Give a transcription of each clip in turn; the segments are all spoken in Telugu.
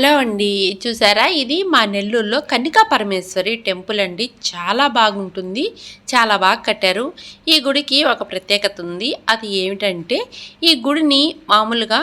హలో అండి. చూసారా? ఇది మా నెల్లూరులో కన్నికా పరమేశ్వరి టెంపుల్ అండి. చాలా బాగుంటుంది. చాలా బాగా కట్టారు. ఈ గుడికి ఒక ప్రత్యేకత ఉంది. అది ఏమిటంటే ఈ గుడిని మామూలుగా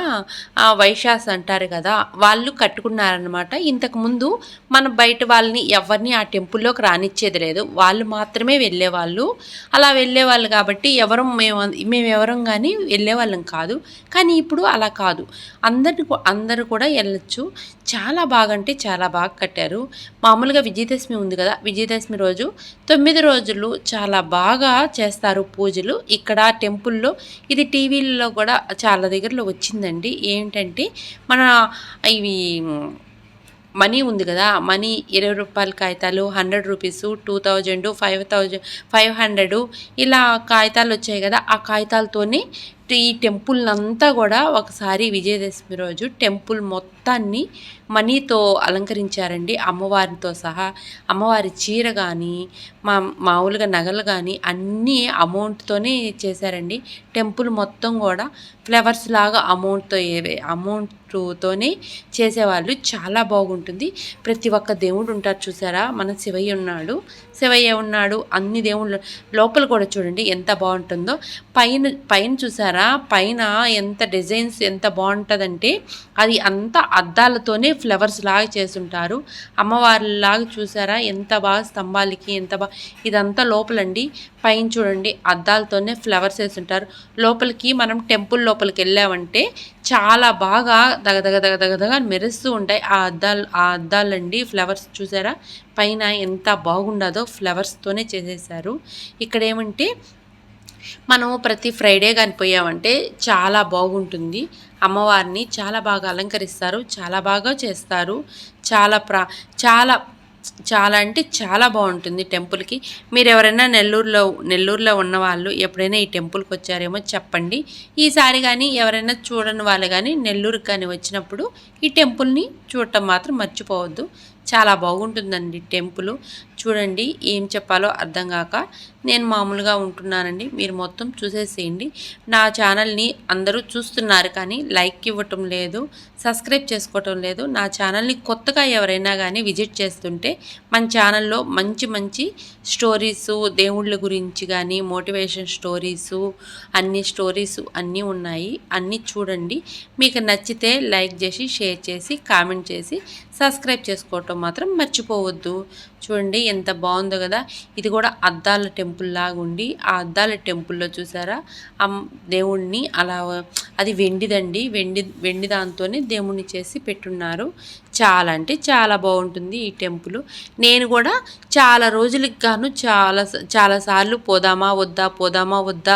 వైశాస్ అంటారు కదా వాళ్ళు కట్టుకున్నారనమాట ఇంతకుముందు మన బయట వాళ్ళని ఎవరిని ఆ టెంపుల్లోకి రానిచ్చేది లేదు. వాళ్ళు మాత్రమే వెళ్ళేవాళ్ళు. అలా వెళ్ళేవాళ్ళు కాబట్టి ఎవరు మేము మేము ఎవరం కానీ వెళ్ళేవాళ్ళం కాదు. కానీ ఇప్పుడు అలా కాదు. అందరిని అందరూ కూడా వెళ్ళచ్చు. చాలా బాగా అంటే చాలా బాగా కట్టారు. మామూలుగా విజయదశమి ఉంది కదా విజయదశమి రోజు తొమ్మిది రోజులు చాలా బాగా చేస్తారు పూజలు. ఇక్కడ టెంపుల్లో ఇది టీవీల్లో కూడా చాలా దగ్గరలో వచ్చిందండి. ఏంటంటే మన ఇవి మనీ ఉంది కదా మనీ ఇరవై రూపాయల కాగితాలు hundred rupees two thousand five thousand five hundred ఇలా కాగితాలు వచ్చాయి కదా ఆ కాగితాలతోనే ఈ టెంపుల్ అంతా కూడా ఒకసారి విజయదశమి రోజు టెంపుల్ మొత్తాన్ని మనీతో అలంకరించారండి. అమ్మవారితో సహా అమ్మవారి చీర కానీ మా మామూలుగా నగలు కానీ అన్నీ అమౌంట్తోనే చేశారండి. టెంపుల్ మొత్తం కూడా ఫ్లవర్స్ లాగా అమౌంట్తో అమౌంట్తోనే చేసేవాళ్ళు. చాలా బాగుంటుంది. ప్రతి ఒక్క దేవుడు ఉంటారు చూసారా? మన శివయ్య ఉన్నాడు. శివయ్య ఉన్నాడు. అన్ని దేవుళ్ళు లోపల కూడా చూడండి ఎంత బాగుంటుందో. పైన పైన చూసారా? పైన ఎంత డిజైన్స్ ఎంత బాగుంటుందంటే అది అంతా అద్దాలతోనే ఫ్లవర్స్ లాగా చేసుంటారు అమ్మవారిలాగా చూసారా? ఎంత బాగా స్తంభాలకి ఎంత బాగా ఇదంతా లోపలండి. పైన చూడండి అద్దాలతోనే ఫ్లవర్స్ వేసుంటారు లోపలికి మనం టెంపుల్ లోపలికి వెళ్ళామంటే చాలా బాగా దగదగ దగదగదగ మెరుస్తూ ఉంటాయి ఆ అద్దాలు ఆ అద్దాలండి ఫ్లవర్స్ చూసారా? పైన ఎంత బాగుండదో ఫ్లవర్స్తోనే చేసేసారు ఇక్కడ ఏమంటే మనం ప్రతి ఫ్రైడే కనిపోయామంటే చాలా బాగుంటుంది. అమ్మవారిని చాలా బాగా అలంకరిస్తారు చాలా బాగా చేస్తారు. చాలా ప్రా చాలా చాలా అంటే చాలా బాగుంటుంది టెంపుల్కి మీరు ఎవరైనా నెల్లూరులో నెల్లూరులో ఉన్న వాళ్ళు ఎప్పుడైనా ఈ టెంపుల్కి వచ్చారేమో చెప్పండి. ఈసారి కానీ ఎవరైనా చూడని వాళ్ళు కానీ నెల్లూరుకి కానీ వచ్చినప్పుడు ఈ టెంపుల్ని చూడటం మాత్రం మర్చిపోవద్దు. చాలా బాగుంటుందండి టెంపుల్ చూడండి ఏం చెప్పాలో అర్థం కాక నేను మామూలుగా ఉంటున్నానండి. మీరు మొత్తం చూసేసేయండి. నా ఛానల్ని అందరూ చూస్తున్నారు కానీ లైక్ ఇవ్వటం లేదు సబ్స్క్రైబ్ చేసుకోవటం లేదు. నా ఛానల్ని కొత్తగా ఎవరైనా కానీ విజిట్ చేస్తుంటే మన ఛానల్లో మంచి మంచి స్టోరీసు దేవుళ్ళ గురించి కానీ మోటివేషన్ స్టోరీసు అన్ని స్టోరీస్ అన్నీ ఉన్నాయి. అన్నీ చూడండి. మీకు నచ్చితే లైక్ చేసి షేర్ చేసి కామెంట్ చేసి సబ్స్క్రైబ్ చేసుకోవటం మాత్రం మర్చిపోవద్దు. చూడండి ఎంత బాగుందో కదా. ఇది కూడా అద్దాల టెంపుల్ లాగా ఉండి ఆ అద్దాల టెంపుల్లో చూసారా? ఆ దేవుణ్ణి అలా అది వెండిదండి. వెండి వెండి దాంతోనే దేవుణ్ణి చేసి పెట్టున్నారు. చాలా అంటే చాలా బాగుంటుంది ఈ టెంపుల్. నేను కూడా చాలా రోజులకి గాను చాలా చాలాసార్లు పోదామా వద్దా పోదామా వద్దా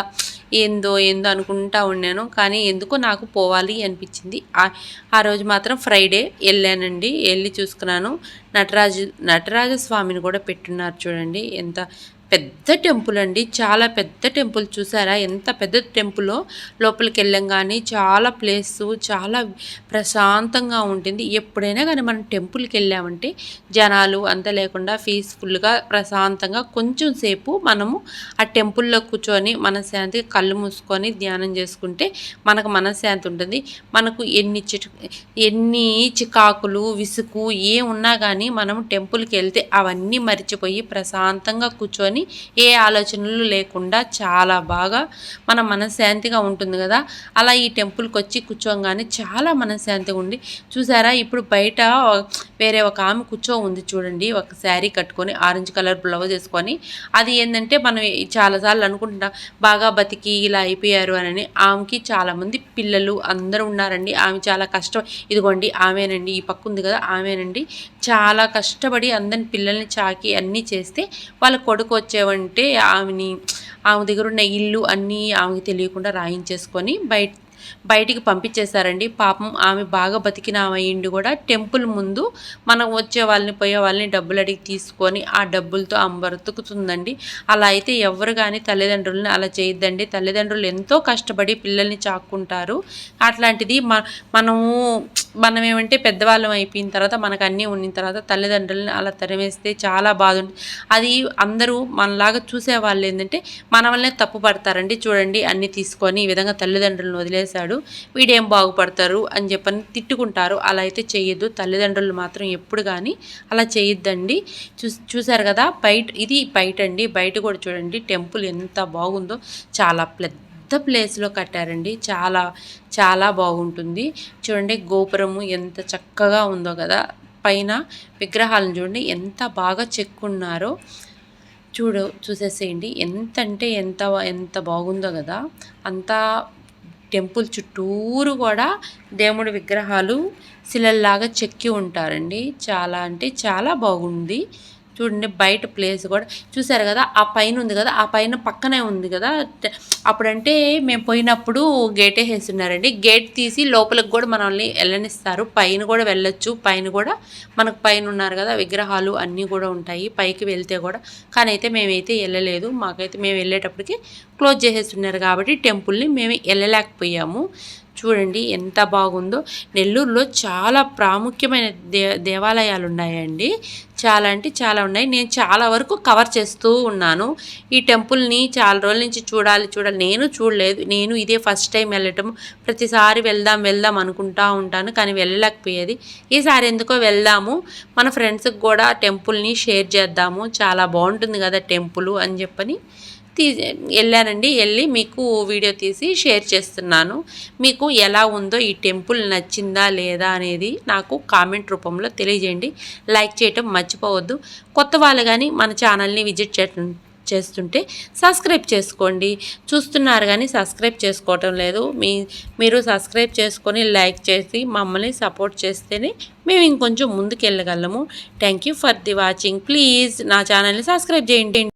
ఏందో ఏందో అనుకుంటా ఉన్నాను. కానీ ఎందుకో నాకు పోవాలి అనిపించింది. ఆ- ఆ రోజు మాత్రం ఫ్రైడే వెళ్ళానండి. వెళ్ళి చూసుకున్నాను. నటరాజు నటరాజ స్వామిని కూడా పెట్టున్నారు చూడండి. ఎంత పెద్ద టెంపుల్ అండి. చాలా పెద్ద టెంపుల్ చూసారా? ఎంత పెద్ద టెంపుల్లో లోపలికి వెళ్ళంగానే చాలా ప్లేస్ చాలా ప్రశాంతంగా ఉంటుంది. ఎప్పుడైనా కానీ మనం టెంపుల్కి వెళ్ళామంటే జనాలు అంత లేకుండా పీస్ఫుల్గా ప్రశాంతంగా కొంచెం సేపు మనము ఆ టెంపుల్లో కూర్చొని మనశ్శాంతి కళ్ళు మూసుకొని ధ్యానం చేసుకుంటే మనకు మనశ్శాంతి ఉంటుంది. మనకు ఎన్ని చిట ఎన్ని చికాకులు విసుగు ఏ ఉన్నా కానీ మనం టెంపుల్కి వెళ్తే అవన్నీ మర్చిపోయి ప్రశాంతంగా కూర్చొని ఏ ఆలోచనలు లేకుండా చాలా బాగా మన మనశ్శాంతిగా ఉంటుంది కదా. అలా ఈ టెంపుల్కి వచ్చి కూర్చోగానే చాలా మనశ్శాంతిగా ఉండి చూసారా? ఇప్పుడు బయట వేరే ఒక ఆమె కూర్చో ఉంది చూడండి. ఒక శారీ కట్టుకొని ఆరెంజ్ కలర్ బ్లౌజ్ వేసుకొని అది ఏంటంటే మనం చాలాసార్లు అనుకుంటున్నాం బాగా బతికి ఇలా అయిపోయారు అని ఆమెకి చాలామంది పిల్లలు అందరూ ఉన్నారండి. ఆమె చాలా కష్టం ఇదిగోండి ఆమెనండి ఈ పక్క ఉంది కదా ఆమెనండి. చాలా కష్టపడి అందరిని పిల్లల్ని చాకి అన్నీ చేస్తే వాళ్ళ కొడుకు వచ్చేవంటే ఆమెని ఆమె దగ్గర ఉన్న ఇల్లు అన్నీ ఆమెకి తెలియకుండా రాయించేసుకొని బయట బయటికి పంపించేశారండి. పాపం ఆమె బాగా బతికిన అయ్యిండు కూడా టెంపుల్ ముందు మనం వచ్చే వాళ్ళని పోయే వాళ్ళని డబ్బులు అడిగి తీసుకొని ఆ డబ్బులతో ఆమె బ్రతుకుతుందండి. అలా అయితే ఎవరు కానీ తల్లిదండ్రులని అలా చేయొద్దండి. తల్లిదండ్రులు ఎంతో కష్టపడి పిల్లల్ని చాక్కుంటారు. అట్లాంటిది మనము మనం ఏమంటే పెద్దవాళ్ళం అయిపోయిన తర్వాత మనకు అన్నీ ఉన్న తర్వాత తల్లిదండ్రులని అలా తరిమేస్తే చాలా బాధ ఉంటుంది అది అందరూ మనలాగా చూసే వాళ్ళు ఏంటంటే మన వల్లనే తప్పు పడతారండి చూడండి అన్నీ తీసుకొని ఈ విధంగా తల్లిదండ్రులను వదిలేశాడు వీడేం బాగుపడతారు అని చెప్పని తిట్టుకుంటారు. అలా అయితే చేయొద్దు తల్లిదండ్రులు మాత్రం ఎప్పుడు కానీ అలా చేయొద్దండి చూ చూసారు కదా బయట ఇది బయట అండి బయట కూడా చూడండి టెంపుల్ ఎంత బాగుందో చాలా పెద్ద ప్లేస్లో కట్టారండి. చాలా చాలా బాగుంటుంది. చూడండి గోపురము ఎంత చక్కగా ఉందో కదా. పైన విగ్రహాలను చూడండి ఎంత బాగా చెక్కున్నారో. చూడు చూసేసేయండి. ఎంత అంటే ఎంత ఎంత బాగుందో కదా. అంతా టెంపుల్ చుట్టూరు కూడా దేవుడి విగ్రహాలు శిలల్లాగా చెక్కి ఉంటారండి. చాలా అంటే చాలా బాగుంది. చూడండి బయట ప్లేస్ కూడా. చూసారు కదా ఆ పైన ఉంది కదా ఆ పైన పక్కనే ఉంది కదా. అప్పుడంటే మేము పోయినప్పుడు గేటే వేస్తున్నారండి. గేట్ తీసి లోపలికి కూడా మనల్ని వెళ్ళనిస్తారు. పైన కూడా వెళ్ళొచ్చు. పైన కూడా మనకు పైన ఉన్నారు కదా విగ్రహాలు అన్నీ కూడా ఉంటాయి. పైకి వెళ్తే కూడా. కానీ అయితే మేమైతే వెళ్ళలేదు. మాకైతే మేము వెళ్ళేటప్పటికి క్లోజ్ చేసేస్తున్నారు కాబట్టి టెంపుల్ని మేము వెళ్ళలేకపోయాము. చూడండి ఎంత బాగుందో. నెల్లూరులో చాలా ప్రాముఖ్యమైన దే దేవాలయాలు ఉన్నాయండి చాలా అంటే చాలా ఉన్నాయి. నేను చాలా వరకు కవర్ చేస్తూ ఉన్నాను. ఈ టెంపుల్ని చాలా రోజుల నుంచి చూడాలి చూడాలి. నేను చూడలేదు. నేను ఇదే ఫస్ట్ టైం వెళ్ళటం. ప్రతిసారి వెళ్దాం వెళ్దాం అనుకుంటా ఉంటాను కానీ వెళ్ళలేకపోయేది. ఈసారి ఎందుకో వెళ్దాము. మన ఫ్రెండ్స్కి కూడా టెంపుల్ని షేర్ చేద్దాము. చాలా బాగుంటుంది కదా టెంపుల్ అని చెప్పని. తీ వెళ్ళానండి. వెళ్ళి మీకు వీడియో తీసి షేర్ చేస్తున్నాను. మీకు ఎలా ఉందో ఈ టెంపుల్ నచ్చిందా లేదా అనేది నాకు కామెంట్ రూపంలో తెలియజేయండి. లైక్ చేయటం మర్చిపోవద్దు. కొత్త వాళ్ళు కానీ మన ఛానల్ని విజిట్ చేయటం చేస్తుంటే సబ్స్క్రైబ్ చేసుకోండి. చూస్తున్నారు కానీ సబ్స్క్రైబ్ చేసుకోవటం లేదు. మీ మీరు సబ్స్క్రైబ్ చేసుకొని లైక్ చేసి మమ్మల్ని సపోర్ట్ చేస్తేనే మేము ఇంకొంచెం ముందుకు వెళ్ళగలము thank you for the watching. Please నా ఛానల్ని సబ్స్క్రైబ్ చేయండి.